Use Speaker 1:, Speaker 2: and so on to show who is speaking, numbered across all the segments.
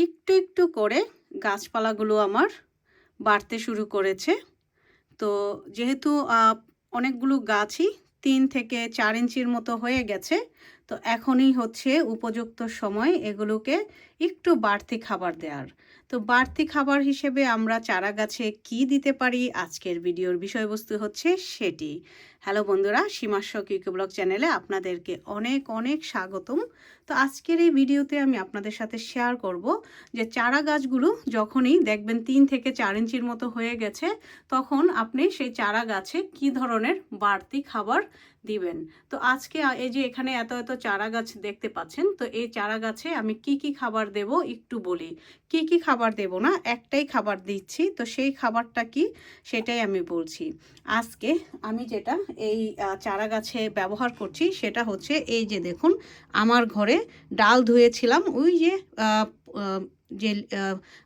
Speaker 1: একটু একটু করে গাছপালাগুলো আমার বাড়তে শুরু করেছে। তো যেহেতু অনেকগুলো গাছই তিন থেকে চার ইঞ্চির মতো হয়ে গেছে তো এখনই হচ্ছে উপযুক্ত সময় এগুলোকে একটু বাড়তি খাবার দেওয়ার তো বাড়তি খাবার হিসেবে আমরা চারা গাছে কি দিতে পারি? আজকের ভিডিওর বিষয়বস্তু হচ্ছে সেটি। হ্যালো বন্ধুরা সীমাস্ব কিউকে ব্লগ চ্যানেলে আপনাদেরকে অনেক অনেক স্বাগতম। তো আজকের এই ভিডিওতে আমি আপনাদের সাথে শেয়ার করব যে চারা গাছগুলো যখনই দেখবেন তিন থেকে চার ইঞ্চির মতো হয়ে গেছে, তখন আপনি সেই চারা গাছে কি ধরনের বাড়তি খাবার দিবেন। তো আজকে এই যে এখানে এত এত চারা গাছ দেখতে পাচ্ছেন, তো এই চারা গাছে আমি কি কি খাবার দেব একটু বলি। কি কি খাবার দেব না, একটাই খাবার দিচ্ছি, তো সেই খাবারটা কি সেটাই আমি বলছি। আজকে আমি যেটা এই চারা গাছে ব্যবহার করছি সেটা হচ্ছে এই যে দেখুন, আমার ঘরে ডাল ধুয়েছিলাম, ওই যে যে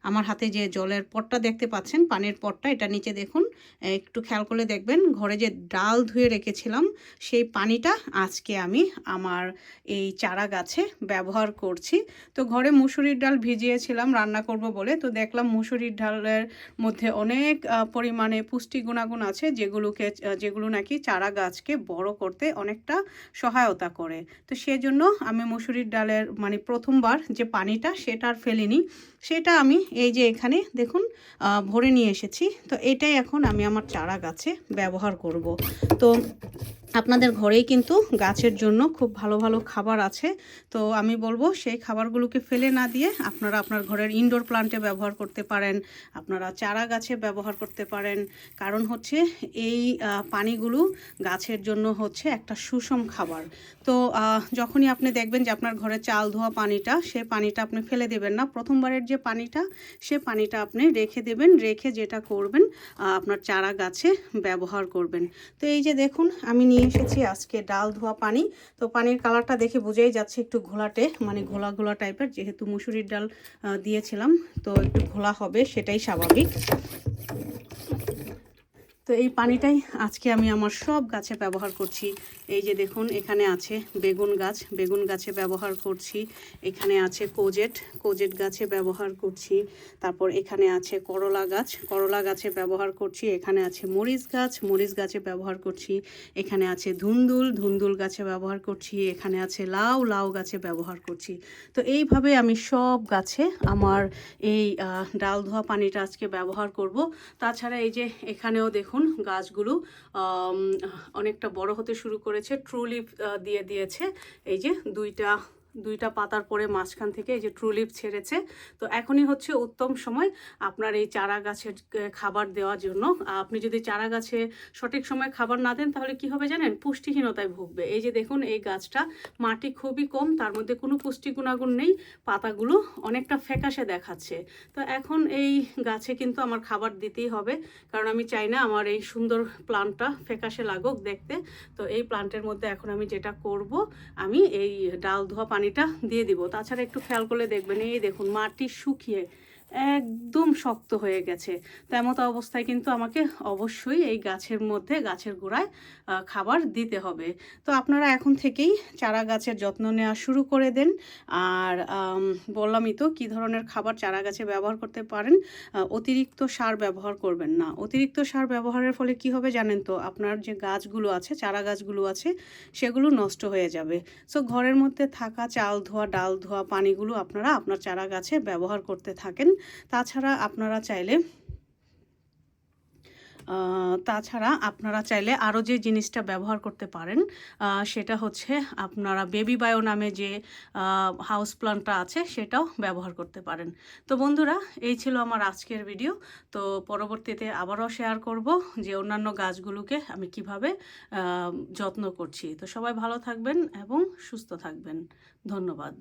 Speaker 1: আমার হাতে যে জলের পটটা দেখতে পাচ্ছেন, পানের পটটা, এটা নিচে দেখুন, একটু খেয়াল করলে দেখবেন, ঘরে যে ডাল ধুয়ে রেখেছিলাম, সেই পানিটা আজকে আমি আমার এই চারা গাছে ব্যবহার করছি। তো ঘরে মুসুরির ডাল ভিজিয়েছিলাম, রান্না করব বলে, তো দেখলাম মুসুরির ডালের মধ্যে অনেক পরিমাণে পুষ্টি গুণাগুণ আছে, যেগুলোকে, যেগুলো নাকি চারা গাছকে বড় করতে অনেকটা সহায়তা করে। তো সেজন্য আমি মুসুরির ডালের মানে প্রথমবার যে পানিটা সেটা আর ফেলিনি। সেটা আমি এই যে এখানে দেখুন ভরে নিয়ে এসেছি। তো এটাই এখন আমি আমার চারা গাছে ব্যবহার করব। তো আপনাদের ঘরেই কিন্তু গাছের জন্য খুব ভালো ভালো খাবার আছে। তো আমি বলব, সেই খাবারগুলোকে ফেলে না দিয়ে আপনারা আপনার ঘরের ইনডোর প্লান্টে ব্যবহার করতে পারেন, আপনারা চারা গাছে ব্যবহার করতে পারেন। কারণ হচ্ছে, এই পানিগুলো গাছের জন্য হচ্ছে একটা সুষম খাবার। তো যখনই আপনি দেখবেন যে আপনার ঘরে চাল ধোয়া পানিটা, সে পানিটা আপনি ফেলে দেবেন না। প্রথমবারের যে পানিটা, সে পানিটা আপনি রেখে দেবেন, রেখে যেটা করবেন আপনার চারা গাছে ব্যবহার করবেন। তো এই যে দেখুন, আমি নিয়ে এসেছি আজকে ডাল ধোয়া পানি। তো পানির কালারটা দেখে বোঝাই যাচ্ছে একটু ঘোলাটে মানে ঘোলা ঘোলা টাইপের, যেহেতু মুসুরির ডাল দিয়েছিলাম, তো একটু ঘোলা হবে, সেটাই স্বাভাবিক। তো এই পানিটাই আজকে আমি আমার সব গাছে ব্যবহার করছি। এই যে দেখুন, এখানে আছে বেগুন গাছ। বেগুন গাছে ব্যবহার করছি। এখানে আছে কোজেট। কোজেট গাছে ব্যবহার করছি। তারপর এখানে আছে করলা গাছ। করলা গাছে ব্যবহার করছি। এখানে আছে মরিচ গাছ। মরিচ গাছে ব্যবহার করছি। এখানে আছে ধুন্দুল। ধুন্দুল গাছে ব্যবহার করছি। এখানে আছে লাউ। লাউ গাছে ব্যবহার করছি। তো এইভাবে আমি সব গাছে আমার এই ডাল ধোয়া পানিটা আজকে ব্যবহার করব। তাছাড়া এই যে এখানেও দেখুন গাছগুলো অনেকটা বড় হতে শুরু করেছে ট্রুলিপ দিয়ে দিয়েছে। এই যে দুইটা দুইটা পাতার পরে মাঝখান থেকে এই যে ট্রুলিপ ছেড়েছে। তো এখনই হচ্ছে উত্তম সময় আপনার এই চারা গাছের খাবার দেওয়ার জন্য। আপনি যদি চারা গাছে সঠিক সময় খাবার না দেন, তাহলে কি হবে জানেন? পুষ্টিহীনতায় ভুগবে। এই যে দেখুন, এই গাছটা মাটি খুবই কম, তার মধ্যে কোনো পুষ্টি গুণাগুণ নেই, পাতাগুলো অনেকটা ফ্যাকাশে দেখাচ্ছে। তো এখন এই গাছে কিন্তু আমার খাবার দিতেই হবে, কারণ আমি চাই না আমার এই সুন্দর প্লান্টটা ফ্যাকাশে লাগুক দেখতে। তো এই প্লান্টের মধ্যে এখন আমি যেটা করব, আমি এই ডাল ধোয়া পানিটা দিয়ে দিব। তাছাড়া একটু খেয়াল করলে দেখবেন এই দেখুন মাটি শুকিয়ে একদম শক্ত হয়ে গেছে। তেমত অবস্থায় কিন্তু আমাকে অবশ্যই এই গাছের মধ্যে, গাছের গোড়ায় খাবার দিতে হবে। তো আপনারা এখন থেকেই চারা গাছের যত্ন নেওয়া শুরু করে দেন। আর বললামই তো কী ধরনের খাবার চারা গাছে ব্যবহার করতে পারেন? অতিরিক্ত সার ব্যবহার করবেন না। অতিরিক্ত সার ব্যবহারের ফলে কি হবে জানেন তো? আপনার যে গাছগুলো আছে, চারা গাছগুলো আছে, সেগুলো নষ্ট হয়ে যাবে। সো ঘরের মধ্যে থাকা চাল ধোয়া, ডাল ধোয়া, পানিগুলো আপনারা আপনার চারা গাছে ব্যবহার করতে থাকেন। তাছাড়া আপনারা চাইলে তাছাড়া আপনারা চাইলে আরও যে জিনিসটা ব্যবহার করতে পারেন সেটা হচ্ছে আপনারা বেবি বায়ো নামে যে হাউস প্লান্টটা আছে সেটাও ব্যবহার করতে পারেন। তো বন্ধুরা, এই ছিল আমার আজকের ভিডিও। তো পরবর্তীতে আবারও শেয়ার করব যে অন্যান্য গাছগুলোকে আমি কীভাবে যত্ন করছি। তো সবাই ভালো থাকবেন এবং সুস্থ থাকবেন। ধন্যবাদ।